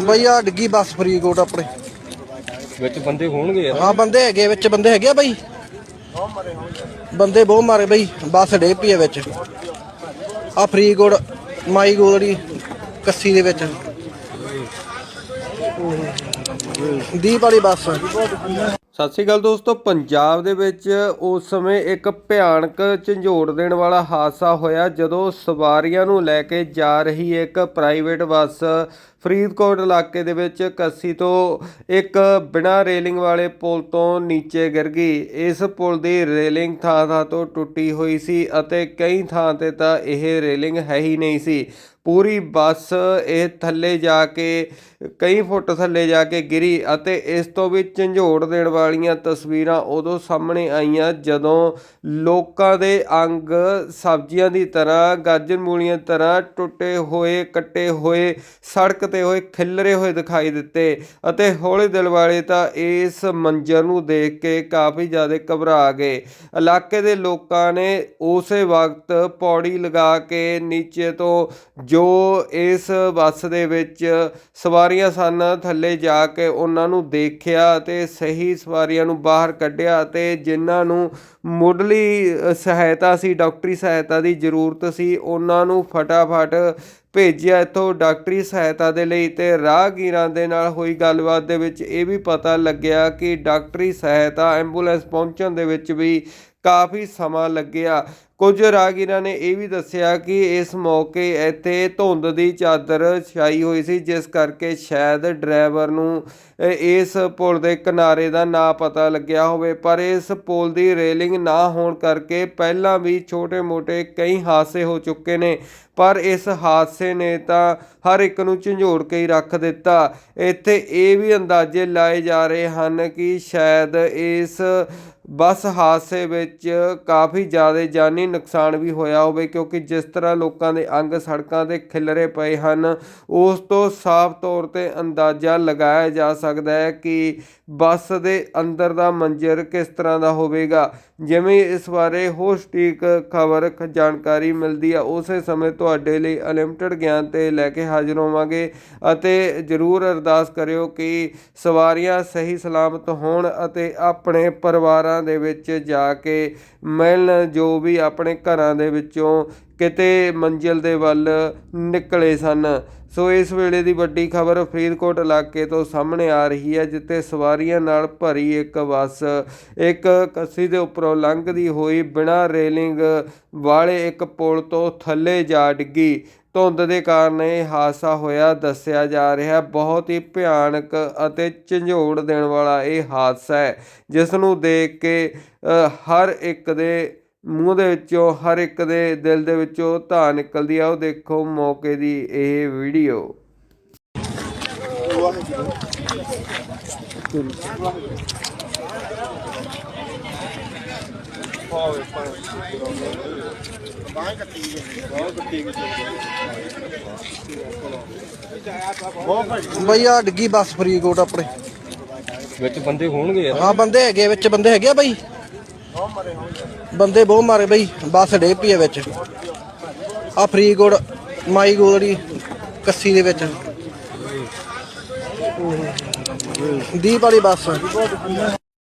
ਬਈ ਆ ਡਿੱਗੀ ਬੱਸ ਫਰੀਦਕੋਟ ਆਪਣੇ। ਵਿੱਚ ਬੰਦੇ ਹੋਣਗੇ ਯਾਰ। ਹਾਂ ਬੰਦੇ ਹੈਗੇ ਵਿੱਚ ਬੰਦੇ ਹੈਗੇ ਆ ਬਈ। ਬੰਦੇ ਬਹੁਤ ਮਾਰੇ ਬਈ ਬੱਸ ਡੇ ਪਈ ਹੈ ਵਿੱਚ। ਆ ਫਰੀਦਕੋਟ ਮਾਈ ਗੋਲੜੀ ਕੱਸੀ ਦੇ ਵਿੱਚ। ਦੀਪ ਵਾਲੀ ਬੱਸ। ਸਤਿ ਸ਼੍ਰੀ ਅਕਾਲ ਦੋਸਤੋ, ਪੰਜਾਬ ਦੇ ਵਿੱਚ ਉਸ ਸਮੇਂ ਇੱਕ ਭਿਆਨਕ ਝੰਜੋੜ ਦੇਣ ਵਾਲਾ ਹਾਦਸਾ ਹੋਇਆ, ਜਦੋਂ ਸਵਾਰੀਆਂ ਨੂੰ ਲੈ ਕੇ ਜਾ ਰਹੀ ਇੱਕ ਪ੍ਰਾਈਵੇਟ ਬੱਸ ਫਰੀਦਕੋਟ ਇਲਾਕੇ ਦੇ ਵਿੱਚ ਕੱਸੀ ਤੋਂ ਇੱਕ ਬਿਨਾਂ ਰੇਲਿੰਗ ਵਾਲੇ ਪੁਲ ਤੋਂ ਨੀਚੇ ਗਿਰ ਗਈ। ਇਸ ਪੁਲ ਦੀ ਰੇਲਿੰਗ ਥਾਂ ਥਾਂ ਤੋਂ ਟੁੱਟੀ ਹੋਈ ਸੀ ਅਤੇ ਕਈ ਥਾਂ ਤੇ ਤਾਂ ਇਹ ਰੇਲਿੰਗ ਹੈ ਹੀ ਨਹੀਂ ਸੀ। ਪੂਰੀ ਬੱਸ ਇਹ ਥੱਲੇ ਜਾ ਕੇ, ਕਈ ਫੁੱਟ ਥੱਲੇ ਜਾ ਕੇ ਗਿਰੀ ਅਤੇ ਇਸ ਤੋਂ ਵੀ ਝੰਜੋੜ ਦੇਣ ਵਾਲੀਆਂ ਤਸਵੀਰਾਂ ਉਦੋਂ ਸਾਹਮਣੇ ਆਈਆਂ ਜਦੋਂ ਲੋਕਾਂ ਦੇ ਅੰਗ ਸਬਜ਼ੀਆਂ ਦੀ ਤਰ੍ਹਾਂ, ਗਾਜਰ ਮੂਲੀਆਂ ਦੀ ਤਰ੍ਹਾਂ ਟੁੱਟੇ ਹੋਏ, ਕੱਟੇ ਹੋਏ, ਸੜਕ ਤੇ ਹੋਏ, ਖਿਲਰੇ ਹੋਏ ਦਿਖਾਈ ਦਿੱਤੇ ਅਤੇ ਹੌਲੇ ਦਿਲ ਵਾਲੇ ਤਾਂ ਇਸ ਮੰਜ਼ਰ ਨੂੰ ਦੇਖ ਕੇ ਕਾਫੀ ਜ਼ਿਆਦਾ ਘਬਰਾ ਗਏ। ਇਲਾਕੇ ਦੇ ਲੋਕਾਂ ਨੇ ਉਸੇ ਵਕਤ ਪੌੜੀ ਲਗਾ ਕੇ ਨੀਚੇ ਤੋਂ ਜੋ ਜੋ ਇਸ ਬੱਸ ਦੇ ਵਿੱਚ ਸਵਾਰੀਆਂ ਸਨ, ਥੱਲੇ ਜਾ ਕੇ ਉਹਨਾਂ ਨੂੰ ਦੇਖਿਆ ਅਤੇ ਸਹੀ ਸਵਾਰੀਆਂ ਨੂੰ ਬਾਹਰ ਕੱਢਿਆ ਅਤੇ ਜਿਨ੍ਹਾਂ ਨੂੰ ਮੁੱਢਲੀ ਸਹਾਇਤਾ ਸੀ, ਡਾਕਟਰੀ ਸਹਾਇਤਾ ਦੀ ਜ਼ਰੂਰਤ ਸੀ, ਉਹਨਾਂ ਨੂੰ ਫਟਾਫਟ ਭੇਜਿਆ ਇੱਥੋਂ ਡਾਕਟਰੀ ਸਹਾਇਤਾ ਦੇ ਲਈ ਤੇ ਰਾਹਗੀਰਾਂ ਦੇ ਨਾਲ ਹੋਈ ਗੱਲਬਾਤ ਦੇ ਵਿੱਚ ਇਹ ਵੀ ਪਤਾ ਲੱਗਿਆ ਕਿ ਡਾਕਟਰੀ ਸਹਾਇਤਾ ਐਂਬੂਲੈਂਸ ਪਹੁੰਚਣ ਦੇ ਵਿੱਚ ਵੀ ਕਾਫੀ ਸਮਾਂ ਲੱਗਿਆ। ਕੁਝ ਰਾਹਗੀਰਾਂ ਨੇ ਇਹ ਵੀ ਦੱਸਿਆ ਕਿ ਇਸ ਮੌਕੇ ਇੱਥੇ ਧੁੰਦ ਦੀ ਚਾਦਰ ਛਾਈ ਹੋਈ ਸੀ, ਜਿਸ ਕਰਕੇ ਸ਼ਾਇਦ ਡਰਾਈਵਰ ਨੂੰ ਇਸ ਪੁਲ ਦੇ ਕਿਨਾਰੇ ਦਾ ਨਾ ਪਤਾ ਲੱਗਿਆ ਹੋਵੇ। ਪਰ ਇਸ ਪੁਲ ਦੀ ਰੇਲਿੰਗ ਨਾ ਹੋਣ ਕਰਕੇ ਪਹਿਲਾਂ ਵੀ ਛੋਟੇ-ਮੋਟੇ ਕਈ ਹਾਦਸੇ ਹੋ ਚੁੱਕੇ ਨੇ, ਪਰ ਇਸ ਹਾਦਸੇ ਨੇ ਤਾਂ ਹਰ ਇੱਕ ਨੂੰ ਝੰਜੋੜ ਕੇ ਹੀ ਰੱਖ ਦਿੱਤਾ। ਇੱਥੇ ਇਹ ਵੀ ਅੰਦਾਜ਼ੇ ਲਾਏ ਜਾ ਰਹੇ ਹਨ ਕਿ ਸ਼ਾਇਦ ਇਸ ਬੱਸ ਹਾਦਸੇ ਵਿੱਚ ਕਾਫੀ ਜ਼ਿਆਦਾ ਜਾਨੀ ਨੁਕਸਾਨ ਵੀ ਹੋਇਆ ਹੋਵੇ, ਕਿਉਂਕਿ ਜਿਸ ਤਰ੍ਹਾਂ ਲੋਕਾਂ ਦੇ ਅੰਗ ਸੜਕਾਂ ਤੇ ਖਿਲਰੇ ਪਏ ਹਨ, ਉਸ ਤੋਂ ਸਾਫ਼ ਤੌਰ ਤੇ ਅੰਦਾਜ਼ਾ ਲਗਾਇਆ ਜਾ ਸਕਦਾ ਹੈ ਕਿ ਬੱਸ ਦੇ ਅੰਦਰ ਦਾ ਮੰਜ਼ਰ ਕਿਸ ਤਰ੍ਹਾਂ ਦਾ ਹੋਵੇਗਾ। ਜਿਵੇਂ ਇਸ ਬਾਰੇ ਹੋਰ ਸਟੀਕ ਖਬਰ ਜਾਣਕਾਰੀ ਮਿਲਦੀ ਆ, ਉਸੇ ਸਮੇਂ ਤੁਹਾਡੇ ਲਈ ਅਨਲਿਮਟਿਡ ਗਿਆਨ ਤੇ ਲੈ ਕੇ ਹਾਜ਼ਰ ਹੋਵਾਂਗੇ ਅਤੇ ਜਰੂਰ ਅਰਦਾਸ ਕਰਿਓ ਕਿ ਸਵਾਰੀਆਂ ਸਹੀ ਸਲਾਮਤ ਹੋਣ ਅਤੇ ਆਪਣੇ ਪਰਿਵਾਰਾਂ ਦੇ ਵਿੱਚ ਜਾ ਕੇ ਮਿਲਣ, ਜੋ ਵੀ ਆਪਣੇ ਘਰਾਂ ਦੇ ਵਿੱਚੋਂ ਕਿਤੇ ਮੰਜ਼ਿਲ ਦੇ ਵੱਲ ਨਿਕਲੇ ਸਨ। ਸੋ ਇਸ ਵੇਲੇ ਦੀ ਵੱਡੀ ਖਬਰ ਫਰੀਦਕੋਟ ਇਲਾਕੇ ਤੋਂ ਸਾਹਮਣੇ ਆ ਰਹੀ ਹੈ, ਜਿੱਥੇ ਸਵਾਰੀਆਂ ਨਾਲ ਭਰੀ ਇੱਕ ਬੱਸ ਇੱਕ ਕੱਸੀ ਦੇ ਉੱਪਰੋਂ ਲੰਘਦੀ ਹੋਈ ਬਿਨਾਂ ਰੇਲਿੰਗ ਵਾਲੇ ਇੱਕ ਪੁਲ ਤੋਂ ਥੱਲੇ ਜਾ ਡਿੱਗੀ। ਧੁੰਦ ਦੇ ਕਾਰਨ ਇਹ ਹਾਦਸਾ ਹੋਇਆ, ਦੱਸਿਆ ਜਾ ਰਿਹਾ। ਬਹੁਤ ਹੀ ਭਿਆਨਕ ਅਤੇ ਝੰਜੋੜ ਦੇਣ ਵਾਲਾ ਇਹ ਹਾਦਸਾ ਹੈ ਜਿਸ ਨੂੰ ਦੇਖ ਕੇ ਹਰ ਇੱਕ ਦੇ ਮੂੰਹ ਦੇ ਵਿੱਚੋਂ, ਹਰ ਇੱਕ ਦੇ ਦਿਲ ਦੇ ਵਿੱਚੋਂ ਧਾ ਨਿਕਲਦੀ ਆ। ਉਹ ਦੇਖੋ ਮੌਕੇ ਦੀ ਇਹ ਵੀਡੀਓ। ਬਈ ਆ ਡਿੱਗੀ ਬੱਸ ਫਰੀਦਕੋਟ ਆਪਣੇ। ਵਿੱਚ ਬੰਦੇ ਹੋਣਗੇ ਯਾਰ। ਹਾਂ ਬੰਦੇ ਹੈਗੇ ਵਿੱਚ ਬੰਦੇ ਹੈਗੇ ਆ ਬਈ। ਬੰਦੇ ਬਹੁਤ ਮਾਰੇ ਬਈ ਬੱਸ ਡੇ ਪਈ ਵਿੱਚ। ਆ ਫਰੀਦਕੋਟ ਮਾਈ ਗੋਲੜੀ ਕੱਸੀ ਦੇ ਵਿੱਚ। ਦੀਪ ਵਾਲੀ ਬੱਸ।